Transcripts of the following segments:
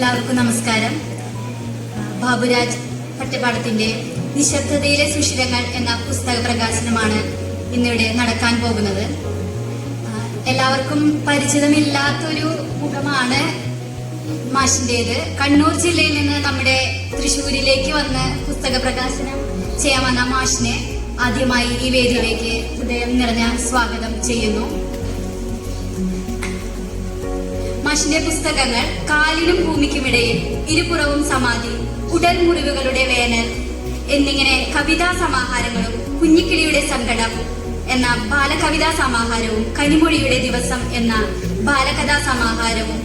എല്ലാവർക്കും നമസ്കാരം. ബാബുരാജ് ഭട്ടപാടത്തിന്റെ നിശബ്ദതയിലെ സുഷിരങ്ങൾ എന്ന പുസ്തക പ്രകാശനമാണ് ഇന്നിവിടെ നടക്കാൻ പോകുന്നത്. എല്ലാവർക്കും പരിചിതമില്ലാത്തൊരു മുഖമാണ് മാഷിന്റേത്. കണ്ണൂർ ജില്ലയിൽ നിന്ന് നമ്മുടെ തൃശ്ശൂരിലേക്ക് വന്ന് പുസ്തക പ്രകാശനം ചെയ്യാൻ വന്ന മാഷിനെ ആദ്യമായി ഈ വേദിയിലേക്ക് ഹൃദയം നിറഞ്ഞ സ്വാഗതം ചെയ്യുന്നു. മാഷിന്റെ പുസ്തകങ്ങൾ കാലിനും ഭൂമിക്കുമിടയിൽ ഇരുപുറവും സമാധി ഉടൽ മുറിവുകളുടെ വേനൽ എന്നിങ്ങനെ കവിതാ സമാഹാരങ്ങളും കുഞ്ഞിക്കിളിയുടെ സങ്കടം എന്ന ബാലകവിതാ സമാഹാരവും കനിമൊഴിയുടെ ദിവസം എന്ന ബാലകഥാ സമാഹാരവും.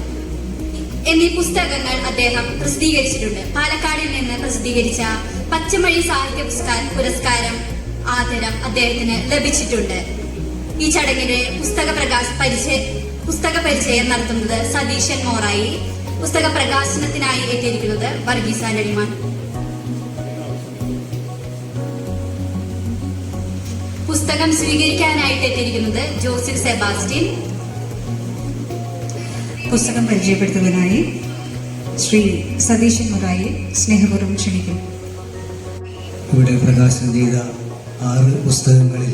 എന്നീ പുസ്തകങ്ങൾ അദ്ദേഹം പ്രസിദ്ധീകരിച്ചിട്ടുണ്ട്. പാലക്കാടിൽ നിന്ന് പ്രസിദ്ധീകരിച്ച പച്ചമഴി സാഹിത്യ പുരസ്കാരം ആദരം അദ്ദേഹത്തിന് ലഭിച്ചിട്ടുണ്ട്. ഈ ചടങ്ങിലെ പുസ്തക പ്രകാശ പരിചയ പുസ്തക പരിചയം നടത്തുന്നത് സതീശൻ മോറായി. പുസ്തക പ്രകാശനത്തിനായി എത്തിയിരിക്കുന്നത് വർഗീസ് ആന്റണിമാൻ. പുസ്തകം സ്വീകരിക്കാനായിട്ട് എത്തിയിരിക്കുന്നത് ജോസിൽ സെബാസ്റ്റ്യൻ. പുസ്തകം പരിചയപ്പെടുത്തുന്നതിനായി ശ്രീ സതീശൻ മുറായി സ്നേഹപൂർവം ക്ഷണിക്കും ഇവിടെ പ്രകാശനം ചെയ്ത ആറ് പുസ്തകങ്ങളിൽ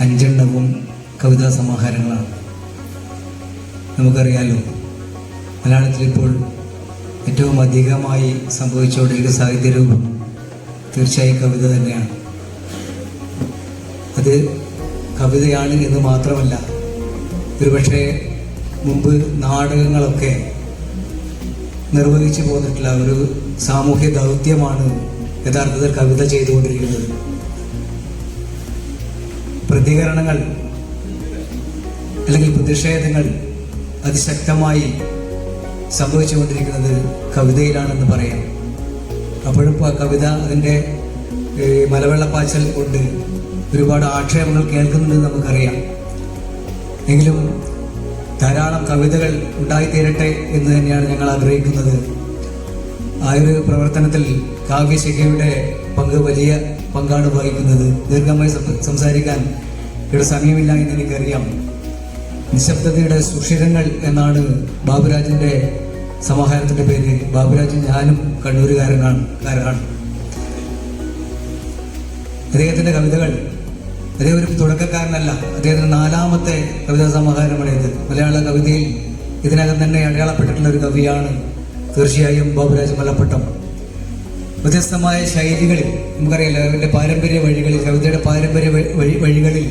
അഞ്ചെണ്ണവും കവിതാ സമാഹാരങ്ങളാണ്. നമുക്കറിയാലോ മലയാളത്തിൽ ഇപ്പോൾ ഏറ്റവും അധികമായി സംഭവിച്ചുകൊണ്ടിരിക്കുന്ന സാഹിത്യരൂപം തീർച്ചയായും കവിത തന്നെയാണ്. അത് കവിതയാണ് എന്ന് മാത്രമല്ല ഒരുപക്ഷെ മുമ്പ് നാടകങ്ങളൊക്കെ നിർവഹിച്ചു പോന്നിട്ടുള്ള ഒരു സാമൂഹ്യ ദൗത്യമാണ് യഥാർത്ഥത്തിൽ കവിത ചെയ്തുകൊണ്ടിരിക്കുന്നത്. പ്രതികരണങ്ങൾ അല്ലെങ്കിൽ പ്രതിഷേധങ്ങൾ അതിശക്തമായി സംഭവിച്ചുകൊണ്ടിരിക്കുന്നത് കവിതയിലാണെന്ന് പറയാം. അപ്പോഴും കവിത അതിന്റെ മലവെള്ളപ്പാച്ചൽ കൊണ്ട് ഒരുപാട് ആക്ഷേപങ്ങൾ കേൾക്കുന്നുണ്ടെന്ന് നമുക്കറിയാം. എങ്കിലും ധാരാളം കവിതകൾ ഉണ്ടായിത്തീരട്ടെ എന്ന് തന്നെയാണ് ഞങ്ങൾ ആഗ്രഹിക്കുന്നത്. ആ ഒരു പ്രവർത്തനത്തിൽ കാവ്യശിഖയുടെ പങ്ക് വലിയ പങ്കാണ് വഹിക്കുന്നത്. ദീർഘമായി സംസാരിക്കാൻ ഇവിടെ സമയമില്ല എന്ന് എനിക്കറിയാം. നിശബ്ദതയുടെ സുഷിരങ്ങൾ എന്നാണ് ബാബുരാജിന്റെ സമാഹാരത്തിന്റെ പേര്. ബാബുരാജ് ഞാനും കണ്ണൂരുകാരനാണ് കാരനാണ്. അദ്ദേഹത്തിന്റെ കവിതകൾ അദ്ദേഹം ഒരു തുടക്കക്കാരനല്ല അദ്ദേഹത്തിന്റെ നാലാമത്തെ കവിതാ സമാഹാരമാണ് ഇത്. മലയാള കവിതയിൽ ഇതിനകം തന്നെ അടയാളപ്പെട്ടിട്ടുള്ള ഒരു കവിയാണ് തീർച്ചയായും ബാബുരാജ് മലപ്പട്ടം. വ്യത്യസ്തമായ ശൈലികളിൽ നമുക്കറിയാലോ അവരുടെ പാരമ്പര്യ വഴികളിൽ കവിതയുടെ പാരമ്പര്യ വഴി വഴികളിൽ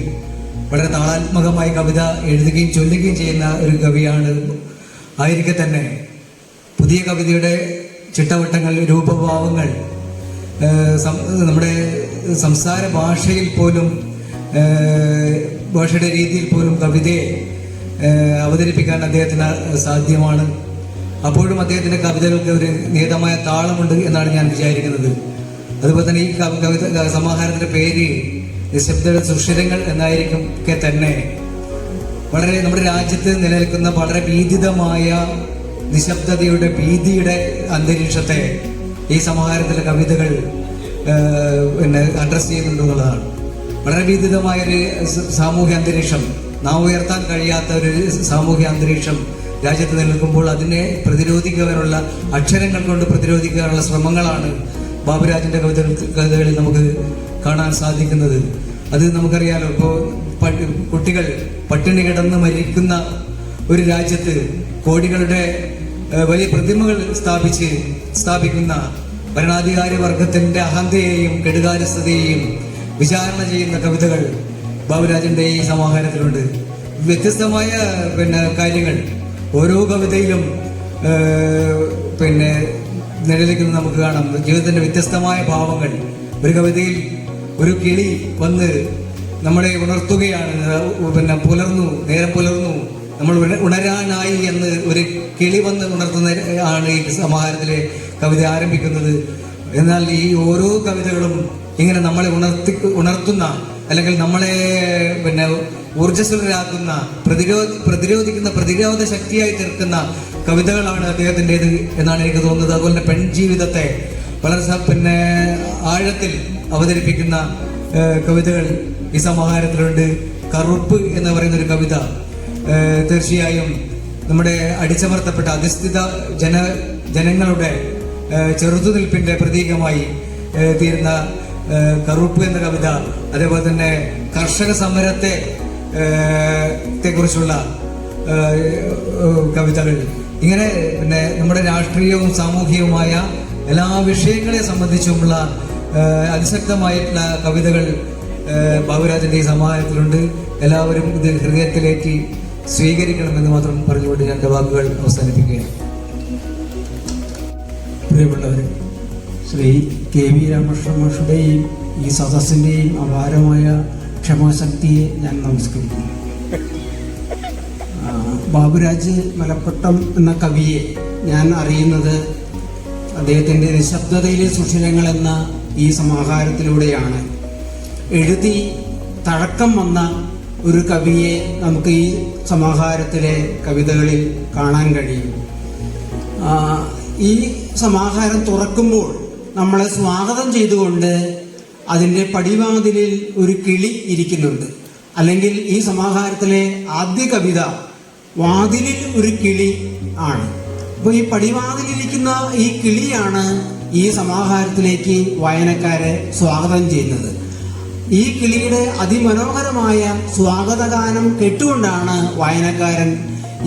വളരെ താളാത്മകമായി കവിത എഴുതുകയും ചൊല്ലുകയും ചെയ്യുന്ന ഒരു കവിയാണ്. ആയിരിക്കെ തന്നെ പുതിയ കവിതയുടെ ചിട്ടവട്ടങ്ങൾ രൂപഭാവങ്ങൾ നമ്മുടെ സംസാര ഭാഷയിൽ പോലും ഭാഷയുടെ രീതിയിൽ പോലും കവിതയെ അവതരിപ്പിക്കാൻ അദ്ദേഹത്തിന് സാധ്യമാണ്. അപ്പോഴും അദ്ദേഹത്തിന്റെ കവിതകൾക്ക് ഒരു നിയതമായ താളമുണ്ട് എന്നാണ് ഞാൻ വിചാരിക്കുന്നത്. അതുപോലെ തന്നെ ഈ കവി- കവിത സമാഹാരത്തിന്റെ പേര് നിശബ്ദയുടെ സുഷിരങ്ങൾ എന്നായിരിക്കും ഒക്കെ തന്നെ. വളരെ നമ്മുടെ രാജ്യത്ത് നിലനിൽക്കുന്ന വളരെ ഭീതിതമായ നിശബ്ദതയുടെ ഭീതിയുടെ അന്തരീക്ഷത്തെ ഈ സമാഹാരത്തിലെ കവിതകൾ പിന്നെ അഡ്രസ് ചെയ്യുന്നുണ്ടെന്നുള്ളതാണ് വളരെ ഭീതിതമായൊരു സാമൂഹ്യ അന്തരീക്ഷം നാം ഉയർത്താൻ കഴിയാത്ത ഒരു സാമൂഹ്യ അന്തരീക്ഷം രാജ്യത്ത് നിലനിൽക്കുമ്പോൾ അതിനെ പ്രതിരോധിക്കാനുള്ള അക്ഷരങ്ങൾ കൊണ്ട് പ്രതിരോധിക്കാനുള്ള ശ്രമങ്ങളാണ് ബാബുരാജിന്റെ കവിതകൾ കവിതകളിൽ നമുക്ക് കാണാൻ സാധിക്കുന്നത്. അത് നമുക്കറിയാലോ ഇപ്പോ കുട്ടികൾ പട്ടിണി കിടന്ന് മരിക്കുന്ന ഒരു രാജ്യത്ത് കോടികളുടെ വലിയ പ്രതിമകൾ സ്ഥാപിച്ച് സ്ഥാപിക്കുന്ന ഭരണാധികാരി വർഗത്തിന്റെ അഹന്തയെയും കെടുകാര്യസ്ഥതയെയും വിചാരണ ചെയ്യുന്ന കവിതകൾ ബാബുരാജന്റെ ഈ സമാഹാരത്തിലുണ്ട്. വ്യത്യസ്തമായ പിന്നെ കാര്യങ്ങൾ. ഓരോ കവിതയിലും പിന്നെ നിലനിൽക്കുന്നത് നമുക്ക് കാണാം. ജീവിതത്തിന്റെ വ്യത്യസ്തമായ ഭാവങ്ങൾ. ഒരു കവിതയിൽ ഒരു കിളി വന്ന് നമ്മളെ ഉണർത്തുകയാണ്. പിന്നെ പുലർന്നു നേരം പുലർന്നു. നമ്മൾ ഉണ- ഉണരാനായി എന്ന് ഒരു കിളി വന്ന് ഉണർത്തുന്ന ആണ് ഈ സമാഹാരത്തിലെ കവിത ആരംഭിക്കുന്നത്. എന്നാൽ ഈ ഓരോ കവിതകളും ഇങ്ങനെ നമ്മളെ ഉണർത്തി ഉണർത്തുന്ന അല്ലെങ്കിൽ നമ്മളെ പിന്നെ ഊർജസ്വലരാക്കുന്ന പ്രതിരോധ പ്രതിരോധിക്കുന്ന പ്രതിരോധ ശക്തിയായി തീർക്കുന്ന കവിതകളാണ് അദ്ദേഹത്തിന്റെത് എന്നാണ് എനിക്ക് തോന്നുന്നത്. അതുപോലെ തന്നെ പെൺജീവിതത്തെ വളരെ പിന്നെ ആഴത്തിൽ അവതരിപ്പിക്കുന്ന കവിതകൾ ഈ സമാഹാരത്തിലുണ്ട്. കറുപ്പ് എന്ന് പറയുന്ന ഒരു കവിത തീർച്ചയായും നമ്മുടെ അടിച്ചമർത്തപ്പെട്ട അധിഷ്ഠിത ജന ജനങ്ങളുടെ ചെറുത്തുനിൽപ്പിന്റെ പ്രതീകമായി തീരുന്ന കറുപ്പ് എന്ന കവിത. അതേപോലെ തന്നെ കർഷക സമരത്തെ കുറിച്ചുള്ള കവിതകൾ. ഇങ്ങനെ പിന്നെ നമ്മുടെ രാഷ്ട്രീയവും സാമൂഹികവുമായ എല്ലാ വിഷയങ്ങളെ സംബന്ധിച്ചുമുള്ള അതിശക്തമായിട്ടുള്ള കവിതകൾ ബാബുരാജന്റെ ഈ സമാഹാരത്തിലുണ്ട്. എല്ലാവരും ഇത് ഹൃദയത്തിലേക്ക് സ്വീകരിക്കണമെന്ന് മാത്രം പറഞ്ഞുകൊണ്ട് ഞാൻ എന്റെ വാക്കുകൾ അവസാനിപ്പിക്കുകയാണ്. പ്രിയപ്പെട്ടവരെ ശ്രീ കെ വി രാമകൃഷ്ണ ഈ സദസ്സിന്റെയും അപാരമായ ക്ഷമാശക്തിയെ ഞാൻ നമസ്കരിക്കുന്നു. ബാബുരാജ് മലപ്പട്ടം എന്ന കവിയെ ഞാൻ അറിയുന്നത് അദ്ദേഹത്തിന്റെ നിശബ്ദതയിലെ സുഷിരങ്ങൾ എന്ന ഈ സമാഹാരത്തിലൂടെയാണ്. എഴുതി തഴക്കം വന്ന ഒരു കവിയെ നമുക്ക് ഈ സമാഹാരത്തിലെ കവിതകളിൽ കാണാൻ കഴിയും. ഈ സമാഹാരം തുറക്കുമ്പോൾ നമ്മളെ സ്വാഗതം ചെയ്തുകൊണ്ട് അതിന്റെ പടിവാതിലിൽ ഒരു കിളി ഇരിക്കുന്നുണ്ട്. അല്ലെങ്കിൽ ഈ സമാഹാരത്തിലെ ആദ്യ കവിത വാതിലിൽ ഒരു കിളി ആണ്. അപ്പോൾ ഈ പടിവാതിലിരിക്കുന്ന ഈ കിളിയാണ് ഈ സമാഹാരത്തിലേക്ക് വായനക്കാരെ സ്വാഗതം ചെയ്യുന്നത്. ഈ കിളിയുടെ അതിമനോഹരമായ സ്വാഗതഗാനം കേട്ടുകൊണ്ടാണ് വായനക്കാരൻ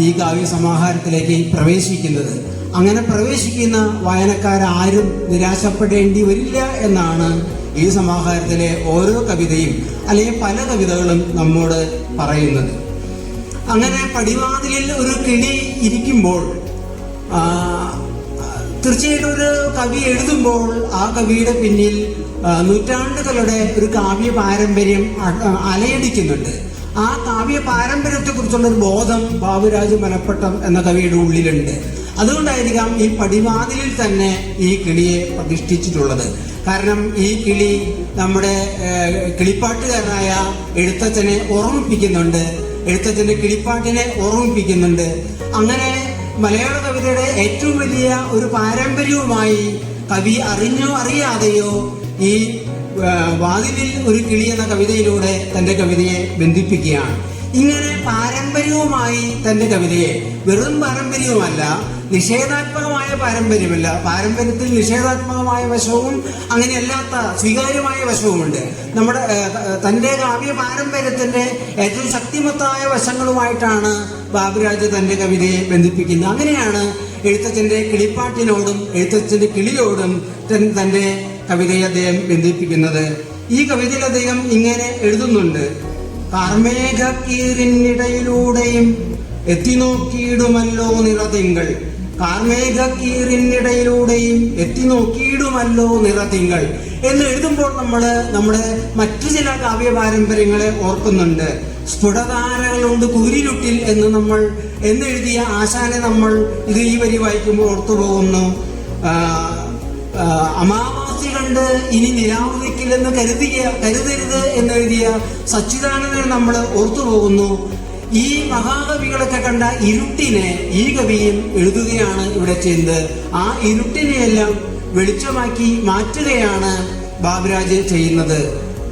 ഈ കാവ്യ സമാഹാരത്തിലേക്ക് പ്രവേശിക്കുന്നത്. അങ്ങനെ പ്രവേശിക്കുന്ന വായനക്കാരാരും നിരാശപ്പെടേണ്ടി വരില്ല എന്നാണ് ഈ സമാഹാരത്തിലെ ഓരോ കവിതയും അല്ലെങ്കിൽ പല കവിതകളും നമ്മോട് പറയുന്നത്. അങ്ങനെ പടിവാതിലിൽ ഒരു കിളി ഇരിക്കുമ്പോൾ തീർച്ചയായിട്ടും ഒരു കവി എഴുതുമ്പോൾ ആ കവിയുടെ പിന്നിൽ നൂറ്റാണ്ടുകളുടെ ഒരു കാവ്യ പാരമ്പര്യം അലയടിക്കുന്നുണ്ട്. ആ കാവ്യ പാരമ്പര്യത്തെ കുറിച്ചുള്ള ഒരു ബോധം ബാബുരാജ് മലപ്പട്ടം എന്ന കവിയുടെ ഉള്ളിലുണ്ട്. അതുകൊണ്ടായിരിക്കാം ഈ പടിവാതിലിൽ തന്നെ ഈ കിളിയെ പ്രതിഷ്ഠിച്ചിട്ടുള്ളത്. കാരണം ഈ കിളി നമ്മുടെ കിളിപ്പാട്ടുകാരനായ എഴുത്തച്ഛനെ ഓർമ്മിപ്പിക്കുന്നുണ്ട്. എഴുത്തച്ഛന്റെ കിളിപ്പാട്ടിനെ ഓർമ്മിപ്പിക്കുന്നുണ്ട്. അങ്ങനെ മലയാള കവിതയുടെ ഏറ്റവും വലിയ ഒരു പാരമ്പര്യവുമായി കവി അറിഞ്ഞോ അറിയാതെയോ ഈ വാതിലിൽ ഒരു കിളി എന്ന കവിതയിലൂടെ തന്റെ കവിതയെ ബന്ധിപ്പിക്കുകയാണ്. ഇങ്ങനെ പാരമ്പര്യവുമായി തന്റെ കവിതയെ വെറും പാരമ്പര്യവുമല്ല നിഷേധാത്മകമായ പാരമ്പര്യമല്ല പാരമ്പര്യത്തിൽ നിഷേധാത്മകമായ വശവും അങ്ങനെയല്ലാത്ത സ്വീകാര്യമായ വശവുമുണ്ട്. നമ്മുടെ തന്റെ കാവ്യ പാരമ്പര്യത്തിന്റെ ഏറ്റവും ശക്തിമത്തായ വശങ്ങളുമായിട്ടാണ് ബാബുരാജ് തന്റെ കവിതയെ ബന്ധിപ്പിക്കുന്നത്. അങ്ങനെയാണ് എഴുത്തച്ഛന്റെ കിളിപ്പാട്ടിനോടും എഴുത്തച്ഛന്റെ കിളിയോടും തന്റെ കവിതയെ അദ്ദേഹം ബന്ധിപ്പിക്കുന്നത്. ഈ കവിതയിൽ അദ്ദേഹം ഇങ്ങനെ എഴുതുന്നുണ്ട്. കാർമേഘക്കീറിനിടയിലൂടെയും എത്തിനോക്കിയിടുമല്ലോ നിറതിങ്കൾ. കാർമേഘക്കീറിനിടയിലൂടെയും എത്തിനോക്കിയിടുമല്ലോ നിറതിങ്കൾ. എന്ന് എഴുതുമ്പോൾ നമ്മൾ നമ്മുടെ മറ്റു ചില കാവ്യ പാരമ്പര്യങ്ങളെ ഓർക്കുന്നുണ്ട്. സ്ഫുടധാരകളുണ്ട് കൂരിരുട്ടിൽ എന്ന് നമ്മൾ എന്നെഴുതിയ ആശാനെ നമ്മൾ ഇത് ഈ വരി വായിക്കുമ്പോൾ ഓർത്തുപോകുന്നു. അമാവാസി കണ്ട് ഇനി നിലാവുദിക്കില്ലെന്ന് കരുതിയ കരുതരുത് എന്നെഴുതിയ സച്ചിദാനന്ദനെ നമ്മൾ ഓർത്തുപോകുന്നു. ഈ മഹാകവികളൊക്കെ കണ്ട ഇരുട്ടിനെ ഈ കവിയും എഴുതുകയാണ് ഇവിടെ ചെയ്ത് ആ ഇരുട്ടിനെയെല്ലാം വെളിച്ചമാക്കി മാറ്റുകയാണ് ബാബുരാജ് ചെയ്യുന്നത്.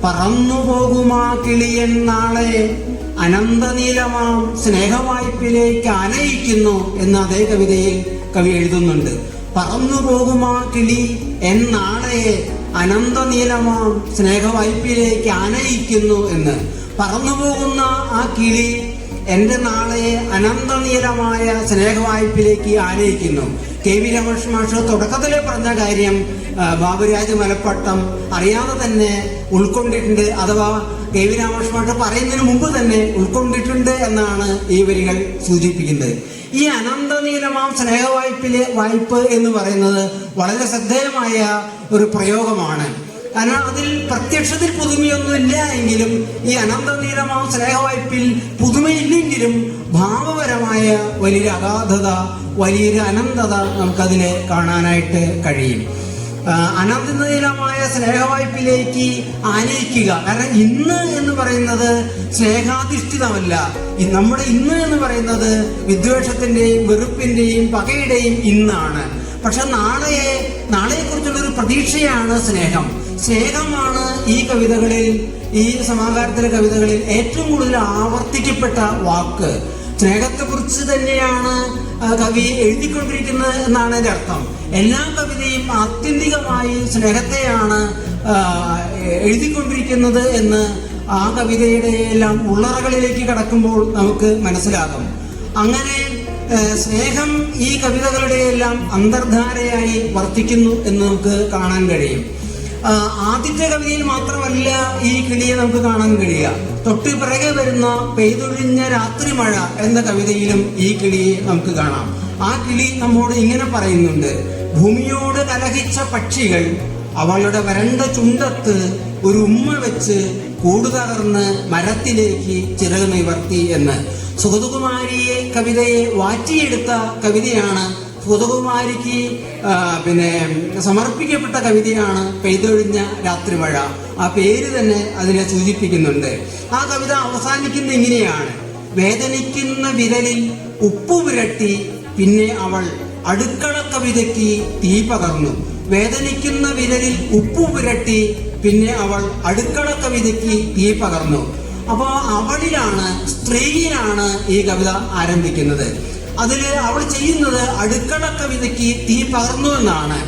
പറന്നു പോകുമാ കിളിയൻ നാളെ. അനന്തനീലമാം സ്നേഹവായ്പിലേക്ക് ആനയിക്കുന്നു എന്ന് അതേ കവിതയിൽ കവി എഴുതുന്നുണ്ട്. പറന്നു പോകുമാ കിളി എന്നാളെ അനന്തനീലമാം സ്നേഹവായ്പിലേക്ക് ആനയിക്കുന്നു എന്ന്. പറന്നു പോകുന്ന ആ കിളി എന്റെ നാളെ അനന്തനീലമായ സ്നേഹവായ്പിലേക്ക് ആനയിക്കുന്നു. കെ വി രമേഷ് മാഷ് തുടക്കത്തിൽ പറഞ്ഞ കാര്യം ബാബുരാജ് മലപ്പട്ടം അറിയാതെ തന്നെ ഉൾക്കൊണ്ടിട്ടുണ്ട് അഥവാ കെ വി രാമകൃഷ്ണ മാഷ് പറയുന്നതിന് മുമ്പ് തന്നെ ഉൾക്കൊണ്ടിട്ടുണ്ട് എന്നാണ് ഈ വരികൾ സൂചിപ്പിക്കുന്നത്. ഈ അനന്തനീലമാം സ്നേഹവായ്പിലെ വായ്പ് എന്ന് പറയുന്നത് വളരെ ശ്രദ്ധേയമായ ഒരു പ്രയോഗമാണ്. കാരണം അതിൽ പ്രത്യക്ഷത്തിൽ പുതുമയൊന്നുമില്ല എങ്കിലും ഈ അനന്തനീലമാം സ്നേഹവായ്പിൽ പുതുമയില്ലെങ്കിലും ഭാവപരമായ വലിയൊരു അഗാധത വലിയൊരു അനന്തത നമുക്കതിൽ കാണാനായിട്ട് കഴിയും. അനന്തനീലമായ സ്നേഹവായ്പിലേക്ക് ആനയിക്കുക. കാരണം ഇന്ന് എന്ന് പറയുന്നത് സ്നേഹാധിഷ്ഠിതമല്ല. നമ്മുടെ ഇന്ന് എന്ന് പറയുന്നത് വിദ്വേഷത്തിന്റെയും വെറുപ്പിന്റെയും പകയുടെയും ഇന്നാണ്. പക്ഷെ നാളെ നാളെക്കുറിച്ചുള്ള ഒരു പ്രതീക്ഷയാണ് സ്നേഹം. സ്നേഹമാണ് ഈ കവിതകളിൽ ഈ സമാഹാരത്തിലെ കവിതകളിൽ ഏറ്റവും കൂടുതൽ ആവർത്തിക്കപ്പെട്ട വാക്ക്. സ്നേഹത്തെ കുറിച്ച് തന്നെയാണ് കവി എഴുതിക്കൊണ്ടിരിക്കുന്നത് എന്നാണ് എന്റെ അർത്ഥം. എല്ലാ കവിതയും ആത്യന്തികമായി സ്നേഹത്തെയാണ് എഴുതിക്കൊണ്ടിരിക്കുന്നത് എന്ന് ആ കവിതയുടെ എല്ലാം ഉള്ളറകളിലേക്ക് കടക്കുമ്പോൾ നമുക്ക് മനസ്സിലാകും. അങ്ങനെ സ്നേഹം ഈ കവിതകളുടെ എല്ലാം അന്തർധാരയായി വർത്തിക്കുന്നു എന്ന് നമുക്ക് കാണാൻ കഴിയും. ആദ്യത്തെ കവിതയിൽ മാത്രമല്ല ഈ കിളിയെ നമുക്ക് കാണാൻ കഴിയുക. തൊട്ട് പിറകെ വരുന്ന പെയ്തൊഴിഞ്ഞ രാത്രി മഴ എന്ന കവിതയിലും ഈ കിളിയെ നമുക്ക് കാണാം. ആ കിളി നമ്മോട് ഇങ്ങനെ പറയുന്നുണ്ട് ഭൂമിയോട് കലഹിച്ച പക്ഷികൾ അവളുടെ വരണ്ട ചുണ്ടത്ത് ഒരു ഉമ്മ വെച്ച് കൂട് തകർന്ന് മരത്തിലേക്ക് ചിറക് നിവർത്തി എന്ന്. സുഗതകുമാരിയെ കവിതയെ വാറ്റിയെടുത്ത കവിതയാണ് സുഗതകുമാരിക്ക് ആ, പിന്നെ സമർപ്പിക്കപ്പെട്ട കവിതയാണ് പെയ്തൊഴിഞ്ഞ രാത്രിമഴ ആ പേര് തന്നെ അതിനെ സൂചിപ്പിക്കുന്നുണ്ട്. ആ കവിത അവസാനിക്കുന്ന ഇങ്ങനെയാണ്. വേദനിക്കുന്ന വിരലിൽ ഉപ്പു പുരട്ടി പിന്നെ അവൾ അടുക്കള കവിതയ്ക്ക് തീ പകർന്നു. വേദനിക്കുന്ന വിരലിൽ ഉപ്പു പുരട്ടി പിന്നെ അവൾ അടുക്കള കവിതയ്ക്ക് തീ പകർന്നു. അപ്പോൾ അവളിലാണ് സ്ത്രീയിലാണ് ഈ കവിത ആരംഭിക്കുന്നത്. അതിൽ അവൾ ചെയ്യുന്നത് അടുക്കള കവിതയ്ക്ക് തീ പകർന്നു എന്നാണ്.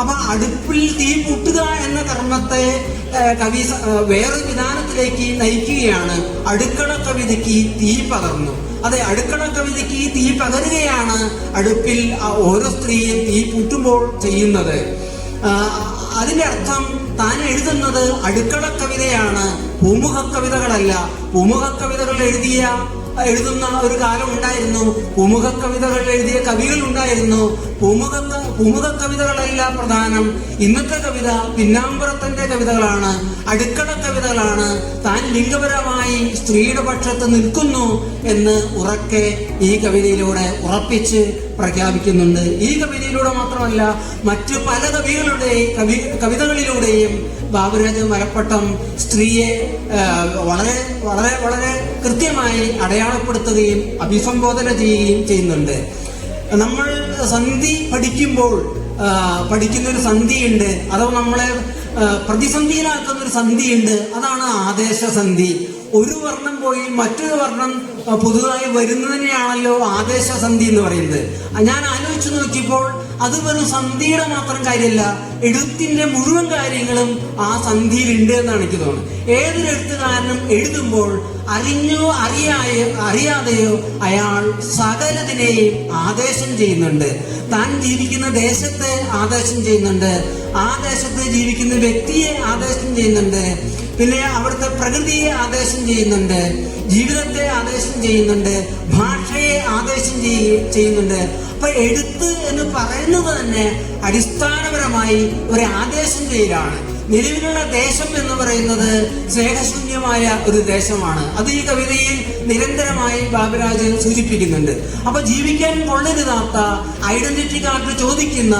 അപ്പൊ അടുപ്പിൽ തീ പൂട്ടുക എന്ന കർമ്മത്തെ കവി വേറെ വിധാനത്തിലേക്ക് നയിക്കുകയാണ്. അടുക്കള കവിതയ്ക്ക് തീ പകർന്നു. അതെ അടുക്കള കവിതയ്ക്ക് തീ പകരുകയാണ് അടുപ്പിൽ ഓരോ സ്ത്രീയും തീ പൂട്ടുമ്പോൾ ചെയ്യുന്നത്. അതിന്റെ അർത്ഥം താൻ എഴുതുന്നത് അടുക്കള കവിതയാണ് പൂമുഖ കവിതകളല്ല പൂമുഖ കവിതകൾ എഴുതിയ എഴുതുന്ന ഒരു കാലം ഉണ്ടായിരുന്നു. ഉമുഖ കവിതകൾ എഴുതിയ കവികൾ ഉണ്ടായിരുന്നു. പൂമുഖ ക- പൂമുഖ കവിതകളല്ല പ്രധാനം. ഇന്നത്തെ കവിത പിന്നാമ്പുറത്തിന്റെ കവിതകളാണ്. അടുക്കള കവിതകളാണ്. താൻ ലിംഗപരമായി സ്ത്രീയുടെ പക്ഷത്ത് നിൽക്കുന്നു എന്ന് ഉറക്കെ ഈ കവിതയിലൂടെ ഉറപ്പിച്ച് പ്രഖ്യാപിക്കുന്നുണ്ട്. ഈ കവിതയിലൂടെ മാത്രമല്ല മറ്റു പല കവികളുടെ കവി കവിതകളിലൂടെയും ബാബുരാജ് മലപ്പട്ടം സ്ത്രീയെ വളരെ വളരെ വളരെ കൃത്യമായി അടയാളപ്പെടുത്തുകയും അഭിസംബോധന ചെയ്യുകയും ചെയ്യുന്നുണ്ട്. നമ്മൾ സന്ധി പഠിക്കുമ്പോൾ പഠിക്കുന്ന ഒരു സന്ധിയുണ്ട് അഥവാ നമ്മളെ പ്രതിസന്ധിയിലാക്കുന്ന ഒരു സന്ധിയുണ്ട് അതാണ് ആദേശ സന്ധി. ഒരു വർണം പോയി മറ്റൊരു വർണം പുതുതായി വരുന്നതിനെയാണല്ലോ ആദേശ സന്ധി എന്ന് പറയുന്നത്. ഞാൻ ആലോചിച്ചു നോക്കിയപ്പോൾ അത് വെറും സന്ധിയുടെ മാത്രം കാര്യമല്ല എഴുത്തിന്റെ മുഴുവൻ കാര്യങ്ങളും ആ സന്ധിയിൽ ഉണ്ട് എന്നാണ് എനിക്ക് തോന്നുന്നത്. ഏതൊരു എഴുത്തുകാരനും എഴുതുമ്പോൾ അറിഞ്ഞോ അറിയായോ അറിയാതെയോ അയാൾ സകലതിനെയും ആദേശം ചെയ്യുന്നുണ്ട്. താൻ ജീവിക്കുന്ന ദേശത്തെ ആദേശം ചെയ്യുന്നുണ്ട്. ആ ദേശത്ത് ജീവിക്കുന്ന വ്യക്തിയെ ആദേശം ചെയ്യുന്നുണ്ട്. പിന്നെ അവിടുത്തെ പ്രകൃതിയെ ആദേശം ചെയ്യുന്നുണ്ട്. ജീവിതത്തെ ആദേശം ചെയ്യുന്നുണ്ട്. ഭാഷയെ ആദേശം ചെയ്യുന്നുണ്ട്. അപ്പൊ എഴുത്ത് എന്ന് പറയുന്നത് തന്നെ അടിസ്ഥാനപരമായി ഒരു ആദേശം ചെയ്യലാണ് നിലവിലുള്ള ദേശം എന്ന് പറയുന്നത് സ്നേഹശൂന്യമായ ഒരു ദേശമാണ്. അത് ഈ കവിതയിൽ നിരന്തരമായി ബാബുരാജൻ സൂചിപ്പിക്കുന്നുണ്ട്. അപ്പൊ ജീവിക്കാൻ കൊള്ളരുതാത്ത ഐഡന്റിറ്റി കാർഡ് ചോദിക്കുന്ന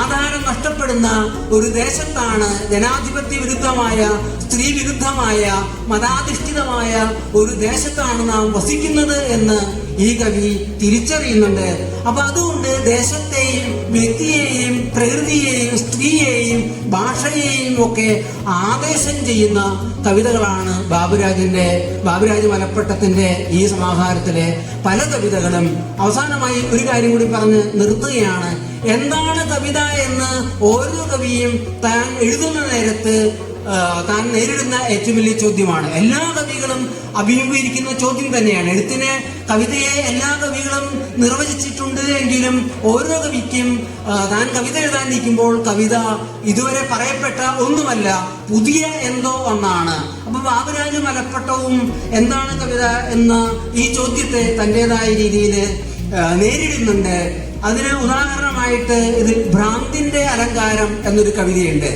ആധാരം നഷ്ടപ്പെടുന്ന ഒരു ദേശത്താണ് ജനാധിപത്യ വിരുദ്ധമായ സ്ത്രീ വിരുദ്ധമായ മതാധിഷ്ഠിതമായ ഒരു ദേശത്താണ് നാം വസിക്കുന്നത് എന്ന് ഈ കവി തിരിച്ചറിയുന്നുണ്ട്. അപ്പൊ അതുകൊണ്ട് ദേശത്തെയും വ്യക്തിയെയും പ്രകൃതിയെയും സ്ത്രീയെയും ഭാഷയെയും ഒക്കെ ആവേശം ചെയ്യുന്ന കവിതകളാണ് ബാബുരാജിന്റെ ബാബുരാജ് മലപ്പെട്ടത്തിന്റെ ഈ സമാഹാരത്തിലെ പല കവിതകളും. അവസാനമായി ഒരു കാര്യം കൂടി പറഞ്ഞ് നിർത്തുകയാണ്. എന്താണ് കവിത എന്ന് ഓരോ കവിയും താൻ എഴുതുന്ന നേരത്ത് താൻ നേരിടുന്ന ഏറ്റവും വലിയ ചോദ്യമാണ്. എല്ലാ കവികളും അഭിമുഖീകരിക്കുന്ന ചോദ്യം തന്നെയാണ്. എഴുത്തിനെ കവിതയെ എല്ലാ കവികളും നിർവചിച്ചിട്ടുണ്ട് എങ്കിലും ഓരോ കവിക്കും താൻ കവിത എഴുതാൻ നിൽക്കുമ്പോൾ കവിത ഇതുവരെ പറയപ്പെട്ട ഒന്നുമല്ല പുതിയ എന്തോ ഒന്നാണ്. അപ്പൊ ബാബുരാജ് മലപ്പട്ടവും എന്താണ് കവിത എന്ന ഈ ചോദ്യത്തെ തന്റെതായ രീതിയിൽ നേരിടുന്നുണ്ട്. അതിന് ഉദാഹരണമായിട്ട് ഇതിൽ ഭ്രാന്തിന്റെ അലങ്കാരം എന്നൊരു കവിതയുണ്ട്.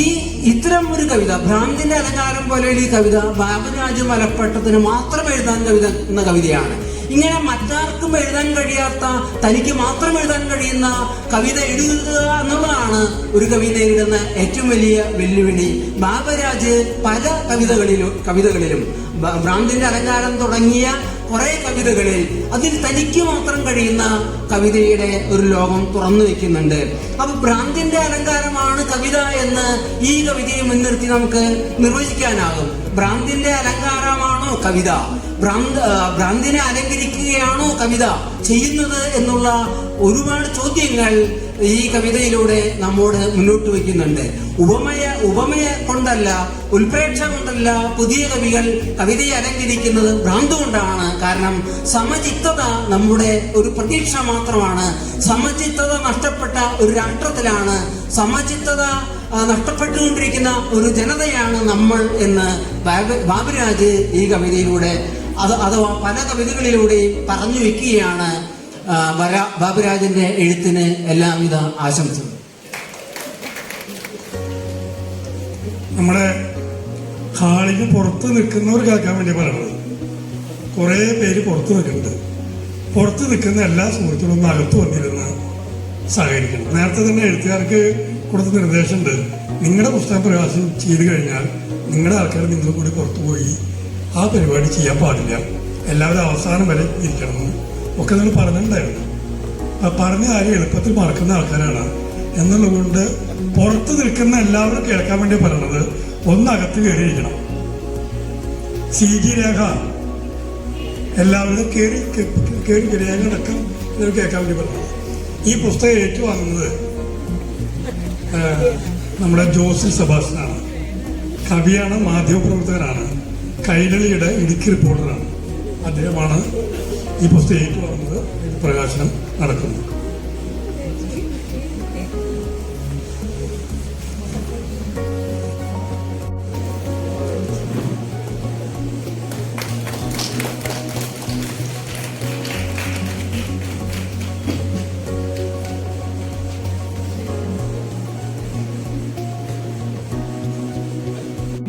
ഈ ഇത്തരം ഒരു കവിത ഭ്രാന്തിന്റെ അലങ്കാരം പോലെയുള്ള ഈ കവിത ബാബുരാജ് മലപ്പട്ടത്തിന് മാത്രം എഴുതാൻ കവിത എന്ന കവിതയാണ്. ഇങ്ങനെ മറ്റാർക്കും എഴുതാൻ കഴിയാത്ത തനിക്ക് മാത്രം എഴുതാൻ കഴിയുന്ന കവിത എഴുതുക എന്നുള്ളതാണ് ഒരു കവി നേരിടുന്ന ഏറ്റവും വലിയ വെല്ലുവിളി. ബാബരാജ് പല കവിതകളിലും കവിതകളിലും ഭ്രാന്തിന്റെ അലങ്കാരം തുടങ്ങിയ കുറെ കവിതകളിൽ അതിൽ തനിക്ക് മാത്രം കഴിയുന്ന കവിതയുടെ ഒരു ലോകം തുറന്നു വെക്കുന്നുണ്ട്. അപ്പൊ ഭ്രാന്തിന്റെ അലങ്കാരമാണ് കവിത എന്ന് ഈ കവിതയെ മുൻനിർത്തി നമുക്ക് നിർവചിക്കാനാകും. ഭ്രാന്തിന്റെ അലങ്കാരമാണോ കവിത? ഭ്രാന്ത് ഭ്രാന്തിനെ അലങ്കരിക്കുകയാണോ കവിത? ചെയ്യുന്നത് എന്നുള്ള ഒരുപാട് ചോദ്യങ്ങൾ ഈ കവിതയിലൂടെ നമ്മോട് മുന്നോട്ട് വയ്ക്കുന്നുണ്ട്. ഉപമയ ഉപമയ കൊണ്ടല്ല ഉൽപ്രേക്ഷ കൊണ്ടല്ല പുതിയ കവികൾ കവിതയെ അലങ്കരിക്കുന്നത് ഭ്രാന്ത് കൊണ്ടാണ് കാരണം സമചിത്തത നമ്മുടെ ഒരു പ്രതീക്ഷ മാത്രമാണ്. സമചിത്തത നഷ്ടപ്പെട്ട ഒരു രാഷ്ട്രത്തിലാണ്. സമചിത്തത നഷ്ടപ്പെട്ടുകൊണ്ടിരിക്കുന്ന ഒരു ജനതയാണ് നമ്മൾ എന്ന് ബാബ- ബാബുരാജ് ഈ കവിതയിലൂടെ അത് അഥവാ പല കവിതകളിലൂടെയും പറഞ്ഞു വെക്കുകയാണ് ബാബുരാജിന്റെ എഴുത്തിന് എല്ലാവിധ ആശംസകളും നമ്മുടെ ഹാളിന് പുറത്ത് നിൽക്കുന്നവർ കേൾക്കാൻ വേണ്ടി പറയുന്നത് കുറേ പേര് പുറത്ത് നിൽക്കുന്നുണ്ട്. പുറത്ത് നിൽക്കുന്ന എല്ലാ സുഹൃത്തുക്കളും അകത്ത് വന്നിരുന്ന് സഹകരിക്കണം. നേരത്തെ തന്നെ എഴുത്തുകാർക്ക് കൊടുത്ത നിർദ്ദേശമുണ്ട്. നിങ്ങളുടെ പുസ്തകം പ്രകാശനം ചെയ്തു കഴിഞ്ഞാൽ നിങ്ങളുടെ ആൾക്കാർ നിങ്ങൾ കൂടി പുറത്തു പോയി ആ പരിപാടി ചെയ്യാൻ പാടില്ല. എല്ലാവരും അവസാനം വരെ ഇരിക്കണമെന്ന് ഒക്കെ നിങ്ങൾ പറഞ്ഞിട്ടുണ്ടായിരുന്നു. പറഞ്ഞ കാര്യം എളുപ്പത്തിൽ മറക്കുന്ന ആൾക്കാരാണ്. എന്നുള്ളതുകൊണ്ട് പുറത്ത് നിൽക്കുന്ന എല്ലാവരും കേൾക്കാൻ വേണ്ടി പറയണത് ഒന്നകത്ത് കയറിയിരിക്കണം. C G Rekha. എല്ലാവരും കയറി കയറി രേഖ അടക്കം കേൾക്കാൻ വേണ്ടി പറഞ്ഞത് ഈ പുസ്തകം ഏറ്റുവാങ്ങുന്നത് നമ്മുടെ ജോസി സെബാസ്റ്റ്യനാണ്. കവിയാണ് മാധ്യമപ്രവർത്തകനാണ്. കൈരളിയുടെ ഇടുക്കി റിപ്പോർട്ടറാണ് അദ്ദേഹമാണ് ഈ പുസ്തകം വന്നത് പ്രകാശനം നടക്കുന്നു.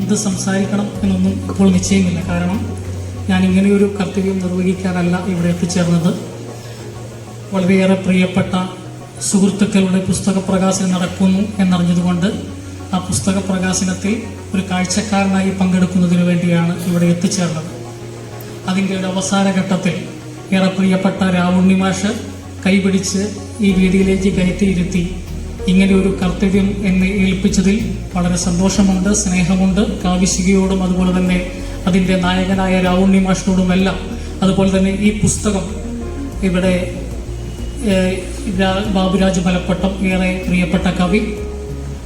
ഇത് സംസാരിക്കണം എന്നൊന്നും ഇപ്പോൾ നിശ്ചയമില്ല. കാരണം ഞാൻ ഒരു കർത്തവ്യം നിർവഹിക്കാനല്ല ഇവിടെ എത്തിച്ചേർന്നത്. വളരെയേറെ പ്രിയപ്പെട്ട സുഹൃത്തുക്കളുടെ പുസ്തക പ്രകാശനം നടക്കുന്നു എന്നറിഞ്ഞതുകൊണ്ട് ആ പുസ്തക പ്രകാശനത്തിൽ ഒരു കാഴ്ചക്കാരനായി പങ്കെടുക്കുന്നതിന് വേണ്ടിയാണ് ഇവിടെ എത്തിച്ചേർന്നത്. അതിന്റെ ഒരു അവസാന ഘട്ടത്തിൽ ഏറെ പ്രിയപ്പെട്ട രാവുണ്ണി മാഷ് കൈപിടിച്ച് ഈ വേദിയിലേക്ക് കയറ്റിയിരുത്തി ഇങ്ങനെ ഒരു കർത്തവ്യം എന്നെ ഏൽപ്പിച്ചതിൽ വളരെ സന്തോഷമുണ്ട് സ്നേഹമുണ്ട് കാവിശികയോടും അതുപോലെ തന്നെ അതിന്റെ നായകനായ രാവുണ്ണി മാഷിനോടുമെല്ലാം അതുപോലെ തന്നെ ഈ പുസ്തകം ഇവിടെ ബാബുരാജ് മലപ്പട്ടം ഏറെ പ്രിയപ്പെട്ട കവി.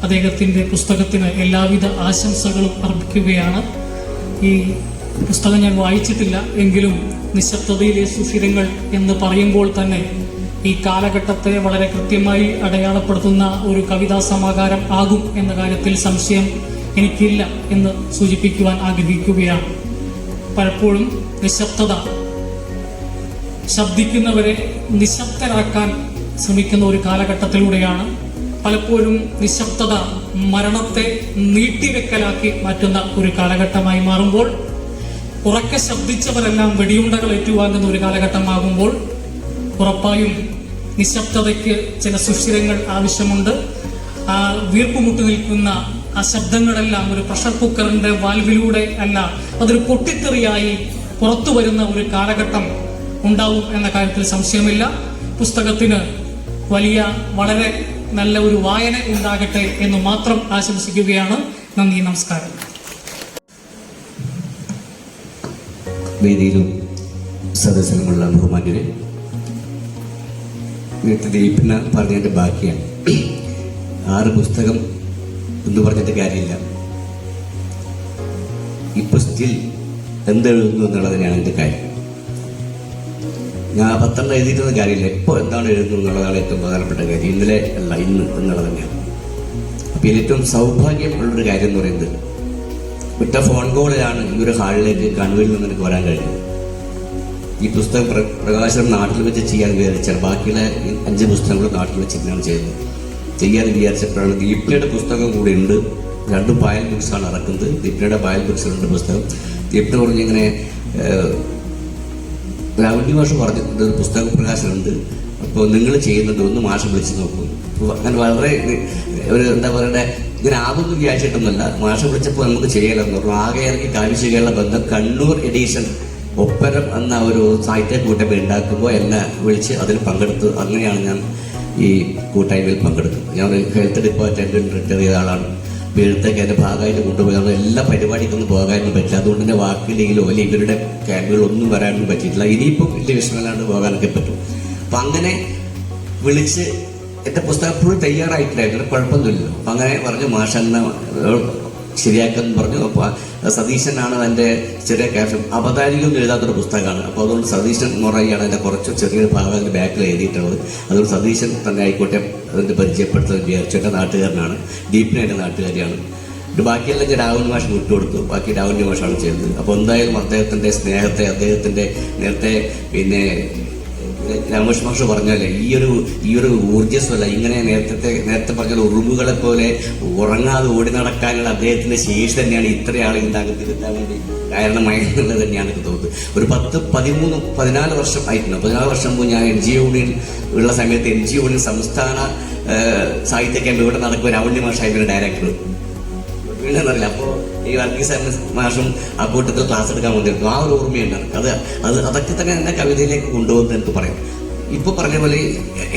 അദ്ദേഹത്തിന്റെ പുസ്തകത്തിന് എല്ലാവിധ ആശംസകളും അർപ്പിക്കുകയാണ്. ഈ പുസ്തകം ഞാൻ വായിച്ചിട്ടില്ല. എങ്കിലും നിശബ്ദതയിലെ സുഷിരങ്ങൾ എന്ന് പറയുമ്പോൾ തന്നെ ഈ കാലഘട്ടത്തെ വളരെ കൃത്യമായി അടയാളപ്പെടുത്തുന്ന ഒരു കവിതാ സമാഹാരം ആകും എന്ന കാര്യത്തിൽ സംശയം എനിക്കില്ല എന്ന് സൂചിപ്പിക്കുവാൻ ആഗ്രഹിക്കുകയാണ്. പലപ്പോഴും നിശബ്ദത. ശബ്ദിക്കുന്നവരെ നിശബ്ദരാക്കാൻ ശ്രമിക്കുന്ന ഒരു കാലഘട്ടത്തിലൂടെയാണ് പലപ്പോഴും നിശബ്ദത മരണത്തെ നീട്ടിവെക്കലാക്കി മാറ്റുന്ന ഒരു കാലഘട്ടമായി മാറുമ്പോൾ ഉറക്കെ ശബ്ദിച്ചവരെല്ലാം വെടിയുണ്ടകൾ ഏറ്റുവാങ്ങുന്ന ഒരു കാലഘട്ടമാകുമ്പോൾ ഉറപ്പായും നിശബ്ദതയ്ക്ക് ചില സുഷിരങ്ങൾ ആവശ്യമുണ്ട്. ആ വീർപ്പുമുട്ടി നിൽക്കുന്ന ആ ശബ്ദങ്ങളെല്ലാം ഒരു പ്രഷർ കുക്കറിന്റെ വാൽവിലൂടെ അല്ല അതൊരു പൊട്ടിത്തെറിയായി പുറത്തു വരുന്ന ഒരു കാലഘട്ടം ഉണ്ടാവും എന്ന കാര്യത്തിൽ സംശയമില്ല. പുസ്തകത്തിന് വലിയ വളരെ നല്ല ഒരു വായന ഉണ്ടാകട്ടെ എന്ന് മാത്രം ആശംസിക്കുകയാണ്. നന്ദി നമസ്കാരം. വേദിയിലും സദസ്സിലുമുള്ള ബഹുമാന്യരെ നേരത്തെ ദിലീപിന് പറഞ്ഞതിന്റെ ബാക്കിയാണ്. ആറ് പുസ്തകം എന്ന് പറഞ്ഞിട്ട് കാര്യമില്ല. ഇപ്പൊ സ്റ്റിൽ എന്തെഴുതുന്നു എന്നുള്ളതിനാണ് എന്റെ കാര്യം. ഞാൻ പത്തെണ്ണം എഴുതിയിരുന്ന കാര്യമില്ല. ഇപ്പോൾ എന്താണ് എഴുതുന്നത് എന്നുള്ളതാണ് ഏറ്റവും പ്രധാനപ്പെട്ട കാര്യം. ഇന്നലെ അല്ല ഇന്ന് എന്നുള്ളത് തന്നെയാണ്. അപ്പൊ ഏറ്റവും സൗഭാഗ്യം ഉള്ളൊരു കാര്യം എന്ന് പറയുന്നത് ഒറ്റ ഫോൺ കോളിലാണ് ഈ ഒരു ഹാളിലേക്ക് കണ്ണൂരിൽ നിന്ന് എനിക്ക് വരാൻ കഴിഞ്ഞത്. ഈ പുസ്തകം പ്ര- പ്രകാശനം നാട്ടിൽ വെച്ച് ചെയ്യാൻ വിചാരിച്ചാൽ ബാക്കിയുള്ള അഞ്ച് പുസ്തകങ്ങളും നാട്ടിൽ വെച്ച് തന്നെയാണ് ചെയ്യുന്നത്. ചെയ്യാൻ വിചാരിച്ചപ്പോഴാണ് ദീപ്തിയുടെ പുസ്തകം കൂടെ ഉണ്ട്. രണ്ടും പായൽ ബുക്സാണ് ഇറക്കുന്നത് ദീപ്തിയുടെ പായൽ ബുക്സിലുണ്ട് പുസ്തകം. ദീപ്തി പറഞ്ഞിങ്ങനെ ലാവണ്യ മാഷ് പറഞ്ഞിട്ടുണ്ട്. ഒരു പുസ്തക പ്രകാശനമുണ്ട്. അപ്പോൾ നിങ്ങൾ ചെയ്യുന്നുണ്ട്. ഒന്ന് മാഷ് വിളിച്ച് നോക്കും. അങ്ങനെ വളരെ ഒരു എന്താ പറയുക ഇങ്ങനെ ആപത്ത് വിചാരിച്ചിട്ടൊന്നുമല്ല മാഷ് വിളിച്ചപ്പോൾ നമുക്ക് ചെയ്യലെന്ന് പറഞ്ഞു ആകെ ഇറങ്ങി കാഴ്ച കേരള ബന്ധം കണ്ണൂർ എഡീഷൻ ഒപ്പരം എന്ന ഒരു സാഹിത്യ കൂട്ടം ഉണ്ടാക്കുമ്പോൾ എന്നെ വിളിച്ച് അതിൽ പങ്കെടുത്തു അങ്ങനെയാണ് ഞാൻ ഈ കൂട്ടായ്മയിൽ പങ്കെടുക്കും ഞാൻ ഹെൽത്ത് ഡിപ്പാർട്ട്മെന്റിൽ റിട്ടയർ ചെയ്ത ആളാണ്. വീഴത്തേക്ക് എന്റെ ഭാഗമായിട്ട് കൊണ്ടുപോയി. എല്ലാ പരിപാടിക്കൊന്നും പോകാനൊന്നും പറ്റില്ല. അതുകൊണ്ട് തന്നെ വാക്കിലെങ്കിലോ അല്ലെങ്കിൽ ഇവരുടെ ക്യാമ്പുകളൊന്നും വരാനൊന്നും പറ്റിയിട്ടില്ല. ഇനിയിപ്പോൾ വലിയ വിഷമമില്ലാണ്ട് പോകാനൊക്കെ പറ്റും. അപ്പൊ അങ്ങനെ വിളിച്ച് എന്റെ പുസ്തകം എപ്പോഴും തയ്യാറായിട്ടില്ലായിരുന്നു കുഴപ്പമൊന്നുമില്ലല്ലോ അപ്പൊ അങ്ങനെ പറഞ്ഞു മാഷ എന്ന ശരിയാക്കെന്ന് പറഞ്ഞു അപ്പോൾ സതീശനാണ് അതിന്റെ ചെറിയ ക്യാപ്ഷൻ അവതാരികം എഴുതാത്തൊരു പുസ്തകമാണ്. അപ്പോൾ അതുകൊണ്ട് സതീശൻ മൊറയാണ് അതിന്റെ കുറച്ച് ചെറിയൊരു ഭാഗം അതിന്റെ ബാക്കിൽ എഴുതിയിട്ടുള്ളത്. അതുകൊണ്ട് സതീശൻ തന്നെ ആയിക്കോട്ടെ അതിന്റെ പരിചയപ്പെടുത്താൻ വിചാരിച്ചു നാട്ടുകാരനാണ്. ദീപിനെ എന്റെ നാട്ടുകാരിയാണ്. ഇത് ബാക്കിയെല്ലാം ഞാൻ രാഹുൽ മാഷ് വിട്ടുകൊടുത്തു. ബാക്കി രാഹുൽ മാഷാണ് ചെയ്തത്. അപ്പോൾ എന്തായാലും അദ്ദേഹത്തിന്റെ സ്നേഹത്തെ അദ്ദേഹത്തിന്റെ നേരത്തെ പിന്നെ രാമകൃഷ്ണ മാഷ് പറഞ്ഞല്ലേ ഈ ഒരു ഈ ഒരു ഊർജസ്വല ഇങ്ങനെ നേരത്തെ നേരത്തെ പറഞ്ഞ ഉറുമ്പുകളെ പോലെ ഉറങ്ങാതെ ഓടി നടക്കാനുള്ള അദ്ദേഹത്തിന്റെ ശേഷി തന്നെയാണ് ഇത്ര ആളുകൾ ഉണ്ടാകത്തിരുത്താൻ വേണ്ടി കാരണമായെന്നുള്ളത് തന്നെയാണ് എനിക്ക് തോന്നുന്നത്. ഒരു പത്ത് പതിമൂന്ന് പതിനാല് വർഷം ആയിട്ടുണ്ട്. പതിനാല് വർഷം മുമ്പ് ഞാൻ എൻ ജി യൂണിയൻ ഉള്ള സമയത്ത് എൻ ജി യൂണിയൻ സംസ്ഥാന സാഹിത്യ ക്യാമ്പ് ഇവിടെ നടക്കുക രാവണ്യ മാഷായിരുന്നു ഡയറക്ടർ. വീണെന്നറിയില്ല അപ്പോൾ ഈ വർഗീസ് മാഷും ആ കൂട്ടത്തിൽ ക്ലാസ് എടുക്കാൻ വന്നിരുന്നു. ആ ഒരു ഓർമ്മയുണ്ട്. അത് അത് അതൊക്കെ തന്നെ എന്നെ കവിതയിലേക്ക് കൊണ്ടുപോകുന്ന എനിക്ക് പറയാം. ഇപ്പൊ പറഞ്ഞ പോലെ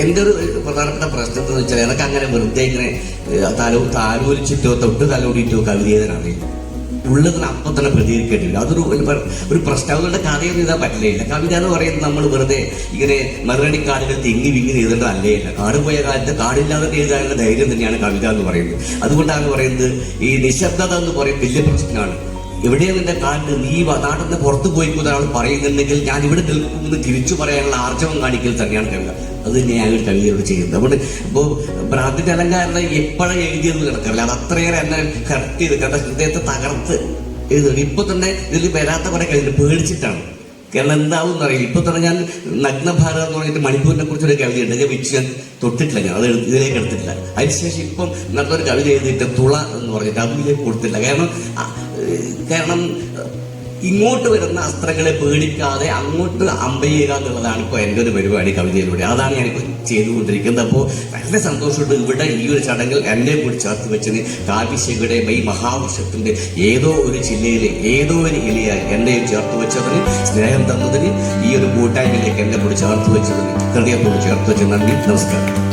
എന്റെ ഒരു പ്രധാനപ്പെട്ട പ്രശ്നം എന്ന് വെച്ചാൽ എനിക്ക് അങ്ങനെ വെറുതെ ഇങ്ങനെ താലൂ താലോലിച്ചിട്ടോ തൊട്ട് തലോടിയിട്ടോ കവിത എഴുതാനറിയില്ല ഉള്ളതിന് അപ്പം തന്നെ പ്രതികരിക്കേണ്ടി അതൊരു ഒരു പ്ര- ഒരു കഥയൊന്നും ഇതാ പറ്റില്ല? കവിത എന്ന് പറയുന്നത് നമ്മൾ വെറുതെ ഇങ്ങനെ മറുപടി കാടുകൾ തിങ്ങി വിങ്ങി എഴുതേണ്ട അല്ല കാട് പോയ കാലത്ത് കാടില്ലാതെ എഴുതാനുള്ള ധൈര്യം തന്നെയാണ് കവിത എന്ന് പറയുന്നത്. അതുകൊണ്ടാണ് പറയുന്നത് ഈ നിശബ്ദത എന്ന് പറയും വലിയ പ്രശ്നമാണ്. എവിടെ നിന്റെ കാലിന് നീ നാട്ടിൽ നിന്ന് പുറത്തു പോയി ഒരാൾ പറയുന്നുണ്ടെങ്കിൽ ഞാൻ ഇവിടെ നിൽക്കുമെന്ന് തിരിച്ചു പറയാനുള്ള ആർജവം കാണിക്കൽ തന്നെയാണ് കവിത. അത് തന്നെയാണ് ഒരു കവിതയോട് ചെയ്യുന്നത്. അതുകൊണ്ട് ഇപ്പോൾ ഭ്രാന്തിന്റെ അലങ്കാരം എപ്പോഴും എഴുതിയെന്ന് കിടക്കില്ല അത് അത്രയേറെ എന്നെ കറക്റ്റ് ചെയ്ത് കണ്ട ഹൃദയത്തെ തകർത്ത് എഴുതുന്നത് ഇപ്പൊ തന്നെ ഇതിൽ വരാത്ത കുറെ കവിത പേടിച്ചിട്ടാണ്. കാരണം എന്താവും എന്നറിയില്ല ഇപ്പൊ തന്നെ ഞാൻ നഗ്നഭാരതം എന്ന് പറഞ്ഞിട്ട് മണിപ്പൂരിനെ കുറിച്ച് ഒരു കവിത ഉണ്ട് ഞാൻ വെച്ച് ഞാൻ തൊട്ടിട്ടില്ല ഞാൻ. അത് ഇതിലേക്ക് എടുത്തിട്ടില്ല. അതിനുശേഷം ഇപ്പം നല്ലൊരു കവിത എഴുതിയിട്ട് തുള എന്ന് പറഞ്ഞിട്ട് അതിലേക്ക് കൊടുത്തില്ല കാരണം കാരണം ഇങ്ങോട്ട് വരുന്ന അസ്ത്രങ്ങളെ പേടിക്കാതെ അങ്ങോട്ട് അമ്പയ്യുക എന്നുള്ളതാണ് ഇപ്പോൾ എന്റെ ഒരു പരിപാടി കവിതയിലൂടെ. അതാണ് ഞാനിപ്പോൾ ചെയ്തുകൊണ്ടിരിക്കുന്നത്. അപ്പോൾ വളരെ സന്തോഷമുണ്ട് ഇവിടെ ഈ ഒരു ചടങ്ങിൽ എന്നെ കൂടി ചേർത്ത് വെച്ചതിന് കാവ്യശേഖരുടെ ഈ മഹാവൃക്ഷത്തിന്റെ ഏതോ ഒരു ജില്ലയിലെ ഏതോ ഒരു ഇലയായി എന്നെയും ചേർത്ത് വെച്ചതിന് സ്നേഹം തന്നതിന് ഈ ഒരു കൂട്ടായ്മയിലേക്ക് എന്നെ കൂടി ചേർത്ത് വെച്ചതിന് കൂടി ചേർത്ത് വെച്ച നന്ദി നമസ്കാരം.